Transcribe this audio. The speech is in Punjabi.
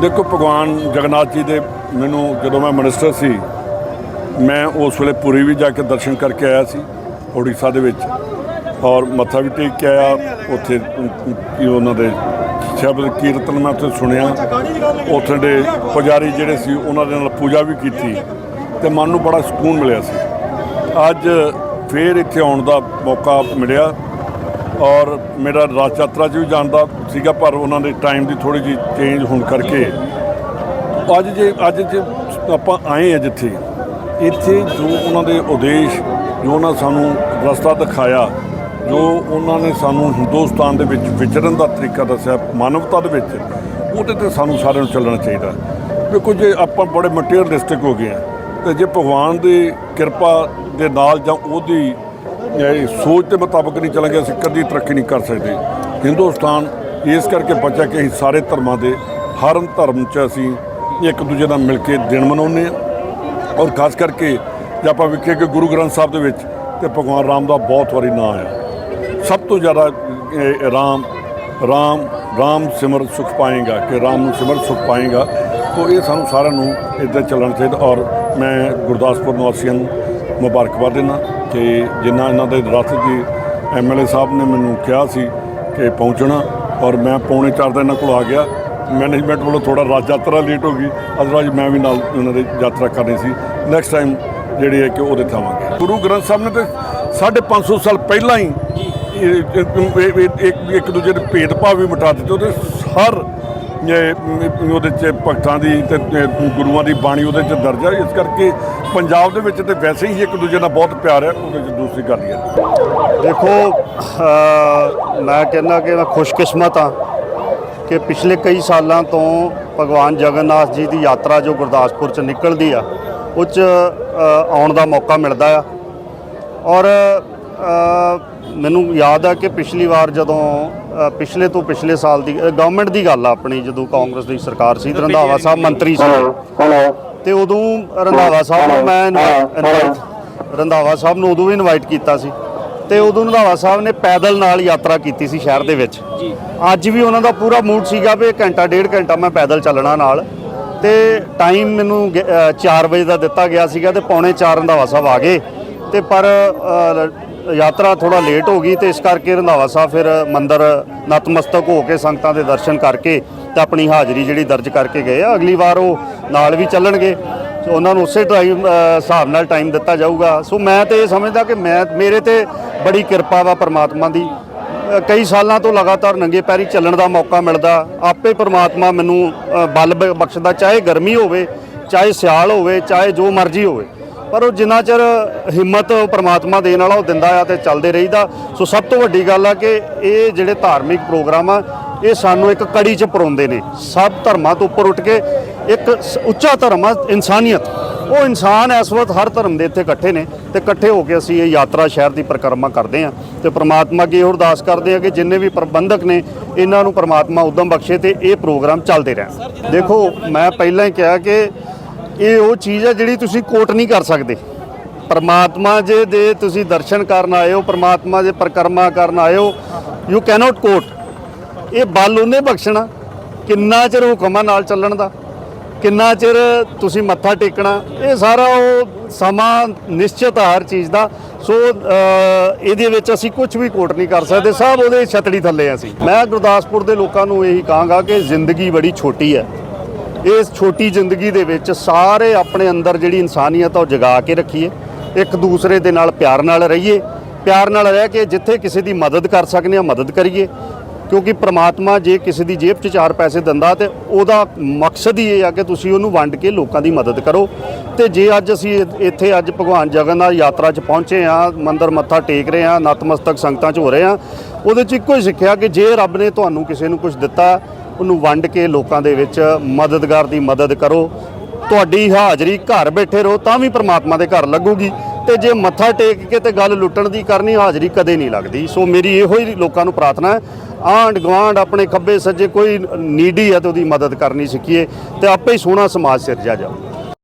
ਦੇਖੋ, ਭਗਵਾਨ ਜਗਨਨਾਥ ਜੀ ਦੇ ਮੈਨੂੰ ਜਦੋਂ ਮੈਂ ਮਿਨਿਸਟਰ ਸੀ, ਮੈਂ ਉਸ ਵੇਲੇ ਪੁਰੀ ਵੀ ਜਾ ਕੇ ਦਰਸ਼ਨ ਕਰਕੇ ਆਇਆ ਸੀ, ਉੜੀਸਾ ਦੇ ਵਿੱਚ। ਔਰ ਮੱਥਾ ਵੀ ਟੇਕ ਕੇ ਆਇਆ, ਉੱਥੇ ਕੀ ਉਹਨਾਂ ਦੇ ਸ਼ਬਦ ਕੀਰਤਨ ਮੈਂ ਉੱਥੇ ਸੁਣਿਆ। ਉੱਥੇ ਦੇ ਪੁਜਾਰੀ ਜਿਹੜੇ ਸੀ, ਉਹਨਾਂ ਦੇ ਨਾਲ ਪੂਜਾ ਵੀ ਕੀਤੀ ਤੇ ਮਨ ਨੂੰ ਬੜਾ ਸਕੂਨ ਮਿਲਿਆ ਸੀ। ਅੱਜ ਫੇਰ ਇੱਥੇ ਆਉਣ ਦਾ ਮੌਕਾ ਮਿਲਿਆ। ਔਰ ਮੇਰਾ ਰਾਜ ਯਾਤਰਾ 'ਚ ਵੀ ਜਾਣ ਦਾ ਸੀਗਾ, ਪਰ ਉਹਨਾਂ ਦੇ ਟਾਈਮ ਦੀ ਥੋੜੀ ਜਿਹੀ ਚੇਂਜ ਹੋਣ ਕਰਕੇ ਅੱਜ ਜੇ ਅੱਜ ਜੇ ਆਪਾਂ ਆਏ ਆ ਜਿੱਥੇ, ਇੱਥੇ ਜੋ ਉਹਨਾਂ ਦੇ ਉਦੇਸ਼, ਜੋ ਉਹਨਾਂ ਸਾਨੂੰ ਰਸਤਾ ਦਿਖਾਇਆ, ਜੋ ਉਹਨਾਂ ਨੇ ਸਾਨੂੰ ਹਿੰਦੁਸਤਾਨ ਦੇ ਵਿੱਚ ਵਿਚਰਨ ਦਾ ਤਰੀਕਾ ਦੱਸਿਆ, ਮਾਨਵਤਾ ਦੇ ਵਿੱਚ, ਉਹਦੇ ਤੇ ਸਾਨੂੰ ਸਾਰਿਆਂ ਨੂੰ ਚੱਲਣਾ ਚਾਹੀਦਾ। ਦੇਖੋ ਜੇ ਆਪਾਂ ਬੜੇ ਮਟੀਰੀਅਲਿਸਟਿਕ ਹੋ ਗਏ ਆ, ਤੇ ਜੇ ਭਗਵਾਨ ਦੀ ਕਿਰਪਾ ਦੇ ਨਾਲ ਜਾਂ ਉਹਦੀ ਸੋਚ ਦੇ ਮੁਤਾਬਕ ਨਹੀਂ ਚੱਲਾਂਗੇ, ਅਸੀਂ ਕਦੀ ਤਰੱਕੀ ਨਹੀਂ ਕਰ ਸਕਦੇ। ਹਿੰਦੁਸਤਾਨ ਇਸ ਕਰਕੇ ਬਚਿਆ ਕਿ ਅਸੀਂ ਸਾਰੇ ਧਰਮਾਂ ਦੇ, ਹਰ ਧਰਮ 'ਚ ਅਸੀਂ ਇੱਕ ਦੂਜੇ ਨਾਲ ਮਿਲ ਕੇ ਦਿਨ ਮਨਾਉਂਦੇ ਹਾਂ। ਔਰ ਖਾਸ ਕਰਕੇ ਜੇ ਆਪਾਂ ਵੇਖੀਏ ਕਿ ਗੁਰੂ ਗ੍ਰੰਥ ਸਾਹਿਬ ਦੇ ਵਿੱਚ ਤੇ ਭਗਵਾਨ ਰਾਮ ਦਾ ਬਹੁਤ ਵਾਰੀ ਨਾਂ ਆਇਆ ਸਭ ਤੋਂ ਜ਼ਿਆਦਾ ਰਾਮ ਰਾਮ ਰਾਮ ਸਿਮਰ ਸੁਖ ਪਾਏਗਾ, ਕਿ ਰਾਮ ਨੂੰ ਸਿਮਰ ਸੁਖ ਪਾਏਗਾ। ਤੋ ਇਹ ਸਾਨੂੰ ਸਾਰਿਆਂ ਨੂੰ ਇੱਦਾਂ ਚੱਲਣਾ ਚਾਹੀਦਾ। ਔਰ ਮੈਂ ਗੁਰਦਾਸਪੁਰ ਨਿਵਾਸੀਆਂ ਨੂੰ ਮੁਬਾਰਕਬਾਦ ਦਿੰਦਾ। ਕਿ ਜਿੰਨਾ ਇਹਨਾਂ ਦੇ ਰਥ ਜੀ ਐਮਐਲਏ ਸਾਹਿਬ ਨੇ ਮੈਨੂੰ ਕਿਹਾ ਸੀ ਕਿ ਪਹੁੰਚਣਾ ਔਰ ਮੈਂ ਪੌਣੇ ਚਾਰ ਦਾ ਇਹਨਾਂ ਕੋਲ ਆ ਗਿਆ। ਮੈਨੇਜਮੈਂਟ ਵੱਲੋਂ ਥੋੜਾ ਰਾਜ ਯਾਤਰਾ ਲੇਟ ਹੋ ਗਈ। ਅਦਰਵਾਈਜ਼ ਮੈਂ ਵੀ ਨਾਲ ਉਹਨਾਂ ਦੇ ਯਾਤਰਾ ਕਰਨੀ ਸੀ। ਨੈਕਸਟ ਟਾਈਮ ਜਿਹੜੀ ਹੈ ਕਿ ਉਹਦੇ ਥਾਵਾਂਗੇ ਗੁਰੂ ਗ੍ਰੰਥ ਸਾਹਿਬ ਨੇ ਤੇ 550 ਸਾਲ ਪਹਿਲਾਂ ਹੀ ਇੱਕ ਇੱਕ ਦੂਜੇ ਦੇ ਭੇਦਭਾਵ ਵੀ ਮਿਟਾ ਦਿੱਤੇ। ਉਹਦੇ ਹਰ ਉਹਦੇ ਚ ਭਗਤਾਂ ਦੀ ਤੇ ਗੁਰੂਆਂ ਦੀ ਬਾਣੀ ਉਹਦੇ ਚ ਦਰਜ ਹੈ। ਇਸ ਕਰਕੇ ਪੰਜਾਬ ਦੇ ਵਿੱਚ ਤੇ ਵੈਸੇ ਹੀ ਇੱਕ ਦੂਜੇ ਨਾਲ ਬਹੁਤ ਪਿਆਰ ਹੈ, ਉਹਦੇ ਚ ਦੂਸਰੀ ਗੱਲ ਹੈ। ਦੇਖੋ ਮੈਂ ਕਹਿੰਦਾ ਕਿ ਮੈਂ ਖੁਸ਼ਕਿਸਮਤ ਹਾਂ ਕਿ ਪਿਛਲੇ ਕਈ ਸਾਲਾਂ ਤੋਂ ਭਗਵਾਨ ਜਗਨਨਾਥ ਜੀ ਦੀ ਯਾਤਰਾ ਜੋ ਗੁਰਦਾਸਪੁਰ ਚ ਨਿਕਲਦੀ ਆ, ਉਹ 'ਚ ਆਉਣ ਦਾ ਮੌਕਾ ਮਿਲਦਾ ਆ। ਔਰ ਮੈਨੂੰ ਯਾਦ ਆ ਕਿ ਪਿਛਲੀ ਵਾਰ ਜਦੋਂ ਪਿਛਲੇ ਤੋਂ ਪਿਛਲੇ ਸਾਲ ਦੀ ਗਵਰਨਮੈਂਟ ਦੀ ਗੱਲ ਆ ਆਪਣੀ ਜਦੋਂ ਕਾਂਗਰਸ ਦੀ ਸਰਕਾਰ ਸੀ ਰੰਧਾਵਾ ਸਾਹਿਬ ਮੰਤਰੀ ਸੀ। ਤੇ ਉਦੋਂ ਰੰਧਾਵਾ ਸਾਹਿਬ ਨੂੰ ਮੈਂ ਰੰਧਾਵਾ ਸਾਹਿਬ ਨੂੰ ਉਦੋਂ ਵੀ ਇਨਵਾਈਟ ਕੀਤਾ ਸੀ। ਤੇ ਉਦੋਂ ਰੰਧਾਵਾ ਸਾਹਿਬ ਨੇ ਪੈਦਲ ਨਾਲ ਯਾਤਰਾ ਕੀਤੀ ਸੀ ਸ਼ਹਿਰ ਦੇ ਵਿੱਚ। ਜੀ। ਅੱਜ ਵੀ ਉਹਨਾਂ ਦਾ ਪੂਰਾ ਮੂਡ ਸੀਗਾ ਵੀ ਘੰਟਾ ਡੇਢ ਘੰਟਾ ਮੈਂ ਪੈਦਲ ਚੱਲਣਾ ਨਾਲ। ਤੇ ਟਾਈਮ ਮੈਨੂੰ 4 ਵਜੇ ਦਾ ਦਿੱਤਾ ਗਿਆ ਸੀਗਾ ਤੇ ਪੌਣੇ 4 ਰੰਧਾਵਾ ਸਾਹਿਬ ਆ ਗਏ। ਤੇ ਪਰ ਯਾਤਰਾ ਥੋੜਾ ਲੇਟ ਹੋ ਗਈ ਤੇ ਇਸ ਕਰਕੇ ਰੰਧਾਵਾ ਸਾਹਿਬ ਫਿਰ ਮੰਦਰ ਨਤਮਸਤਕ ਹੋ ਕੇ ਸੰਗਤਾਂ ਦੇ ਦਰਸ਼ਨ ਕਰਕੇ ਤੇ ਆਪਣੀ ਹਾਜ਼ਰੀ ਜਿਹੜੀ ਦਰਜ ਕਰਕੇ ਗਏ ਆ। ਅਗਲੀ ਵਾਰ ਉਹ ਨਾਲ ਵੀ ਚੱਲਣਗੇ। ਸੋ ਉਹਨਾਂ ਨੂੰ ਉਸੇ ਟਾਈਮ ਹਿਸਾਬ ਨਾਲ ਟਾਈਮ ਦਿੱਤਾ ਜਾਊਗਾ। ਸੋ ਮੈਂ ਤੇ ਇਹ ਸਮਝਦਾ ਕਿ ਮੈਂ, ਮੇਰੇ ਤੇ ਬੜੀ ਕਿਰਪਾ ਵਾ ਪਰਮਾਤਮਾ ਦੀ। ਕਈ ਸਾਲਾਂ ਤੋਂ ਲਗਾਤਾਰ ਨੰਗੇ ਪੈਰੀ ਚੱਲਣ ਦਾ ਮੌਕਾ ਮਿਲਦਾ। ਆਪੇ ਪਰਮਾਤਮਾ ਮੈਨੂੰ ਬਲ ਬ- ਬਖਸ਼ਦਾ। ਚਾਹੇ ਗਰਮੀ ਹੋਵੇ, ਚਾਹੇ ਸਿਆਲ ਹੋਵੇ, ਚਾਹੇ ਜੋ ਮਰਜ਼ੀ ਹੋਵੇ। ਪਰ ਉਹ ਜਿੰਨਾ ਚਿਰ ਹਿੰਮਤ ਉਹ ਪ੍ਰਮਾਤਮਾ ਦੇਣ ਵਾਲਾ ਉਹ ਦਿੰਦਾ ਆ ਤੇ ਚੱਲਦੇ ਰਹੀਦਾ। ਸੋ ਸਭ ਤੋਂ ਵੱਡੀ ਗੱਲ ਆ ਕਿ ਇਹ ਜਿਹੜੇ ਧਾਰਮਿਕ ਪ੍ਰੋਗਰਾਮ ਆ, ਇਹ ਸਾਨੂੰ ਇੱਕ ਕੜੀ 'ਚ ਪਰੋਂਦੇ ਨੇ। ਸਭ ਧਰਮਾਂ ਤੋਂ ਉੱਪਰ ਉੱਠ ਕੇ ਇੱਕ ਉੱਚਾ ਧਰਮ ਆ, ਇਨਸਾਨੀਅਤ। ਉਹ ਇਨਸਾਨ ਇਸ ਵਕਤ ਹਰ ਧਰਮ ਦੇ ਇੱਥੇ ਇਕੱਠੇ ਨੇ ਤੇ ਇਕੱਠੇ ਹੋ ਕੇ ਅਸੀਂ ਇਹ ਯਾਤਰਾ ਸ਼ਹਿਰ ਦੀ ਪਰਿਕਰਮਾ ਕਰਦੇ ਆ। ਤੇ ਪ੍ਰਮਾਤਮਾ ਅੱਗੇ ਇਹ ਅਰਦਾਸ ਕਰਦੇ ਆ ਕਿ ਜਿੰਨੇ ਵੀ ਪ੍ਰਬੰਧਕ ਨੇ, ਇਹਨਾਂ ਨੂੰ ਪ੍ਰਮਾਤਮਾ ਉਦਮ ਬਖਸ਼ੇ ਤੇ ਇਹ ਪ੍ਰੋਗਰਾਮ ਚੱਲਦੇ ਰਹਿਣ। ਦੇਖੋ, ਮੈਂ ਪਹਿਲਾਂ ਹੀ ਕਿਹਾ ਕਿ ਇਹ ਉਹ ਚੀਜ਼ ਹੈ ਜਿਹੜੀ ਤੁਸੀਂ ਕੋਟ ਨਹੀਂ ਕਰ ਸਕਦੇ। ਪਰਮਾਤਮਾ ਜੇ ਦੇ ਤੁਸੀਂ ਦਰਸ਼ਨ ਕਰਨ ਆਏ ਹੋ, ਪਰਮਾਤਮਾ ਦੇ ਪਰਿਕਰਮਾ ਕਰਨ ਆਏ ਹੋ ਯੂ ਕੈਨੋਟ ਕੋਟ ਇਹ ਬਲ ਉਹਨੇ ਬਖਸ਼ਣਾ। ਕਿੰਨਾ ਚਿਰ ਹੁਕਮਾਂ ਨਾਲ ਚੱਲਣ ਦਾ? ਕਿੰਨਾ ਚਿਰ ਤੁਸੀਂ ਮੱਥਾ ਟੇਕਣਾ? ਇਹ ਸਾਰਾ ਉਹ ਸਮਾਂ ਨਿਸ਼ਚਿਤ ਆ ਹਰ ਚੀਜ਼ ਦਾ। ਸੋ ਇਹਦੇ ਵਿੱਚ ਅਸੀਂ ਕੁਝ ਵੀ ਕੋਟ ਨਹੀਂ ਕਰ ਸਕਦੇ। ਸਭ ਉਹਦੇ ਛਤੜੀ ਥੱਲੇ ਆ ਅਸੀਂ। ਮੈਂ ਗੁਰਦਾਸਪੁਰ ਦੇ ਲੋਕਾਂ ਨੂੰ ਇਹੀ ਕਹਾਂਗਾ ਕਿ ਜ਼ਿੰਦਗੀ ਬੜੀ ਛੋਟੀ ਹੈ। ਇਸ ਛੋਟੀ ਜ਼ਿੰਦਗੀ ਦੇ ਵਿੱਚ ਸਾਰੇ ਆਪਣੇ ਅੰਦਰ ਜਿਹੜੀ ਇਨਸਾਨੀਅਤ ਆ ਉਹ ਜਗਾ ਕੇ ਰੱਖੀਏ, ਇੱਕ ਦੂਸਰੇ ਦੇ ਨਾਲ ਪਿਆਰ ਨਾਲ ਰਹੀਏ, ਪਿਆਰ ਨਾਲ ਰਹਿ ਕੇ ਜਿੱਥੇ ਕਿਸੇ ਦੀ ਮਦਦ ਕਰ ਸਕਨੇ ਆ, ਮਦਦ ਕਰੀਏ, ਕਿਉਂਕਿ ਪ੍ਰਮਾਤਮਾ ਜੇ ਕਿਸੇ ਦੀ ਜੇਬ 'ਚ ਚਾਰ ਪੈਸੇ ਦਿੰਦਾ ਤੇ ਉਹਦਾ ਮਕਸਦ ਹੀ ਇਹ ਆ ਕਿ ਤੁਸੀਂ ਉਹਨੂੰ ਵੰਡ ਕੇ ਲੋਕਾਂ ਦੀ ਮਦਦ ਕਰੋ। ਤੇ ਜੇ ਅੱਜ ਅਸੀਂ ਇੱਥੇ ਅੱਜ ਭਗਵਾਨ ਜਗਨਨਾਥ ਯਾਤਰਾ 'ਚ ਪਹੁੰਚੇ ਆ, ਮੰਦਰ ਮੱਥਾ ਟੇਕ ਰਹੇ ਆ, ਨਤਮਸਤਕ ਸੰਗਤਾਂ 'ਚ ਹੋ ਰਹੇ ਆ, ਉਹਦੇ 'ਚ ਇੱਕੋ ਹੀ ਸਿੱਖਿਆ ਕਿ ਜੇ ਰੱਬ ਨੇ ਤੁਹਾਨੂੰ ਕਿਸੇ ਨੂੰ ਕੁਝ ਦਿੱਤਾ ਉਹਨੂੰ ਵੰਡ ਕੇ ਲੋਕਾਂ ਦੇ ਵਿੱਚ ਮਦਦਗਾਰ ਦੀ ਮਦਦ ਕਰੋ। ਤੁਹਾਡੀ ਹਾਜ਼ਰੀ ਘਰ ਬੈਠੇ ਰਹੋ, ਤਾਂ ਵੀ ਪ੍ਰਮਾਤਮਾ ਦੇ ਘਰ ਲੱਗੂਗੀ। ਤੇ ਜੇ ਮੱਥਾ ਟੇਕ ਕੇ ਤੇ ਗੱਲ ਲੁੱਟਣ ਦੀ ਕਰਨੀ, ਹਾਜ਼ਰੀ ਕਦੇ ਨਹੀਂ ਲੱਗਦੀ। ਸੋ ਮੇਰੀ ਇਹੋ ਹੀ ਲੋਕਾਂ ਨੂੰ ਪ੍ਰਾਰਥਨਾ ਹੈ, ਆਂਢ ਗੁਆਂਢ, ਆਪਣੇ ਖੱਬੇ ਸੱਜੇ, ਕੋਈ ਨੀਡੀ ਹੈ ਤੇ ਉਹਦੀ ਮਦਦ ਕਰਨੀ ਸਿੱਖੀਏ ਤੇ ਆਪੇ ਹੀ ਸੋਹਣਾ ਸਮਾਜ ਸਿਰਜਿਆ ਜਾਊ।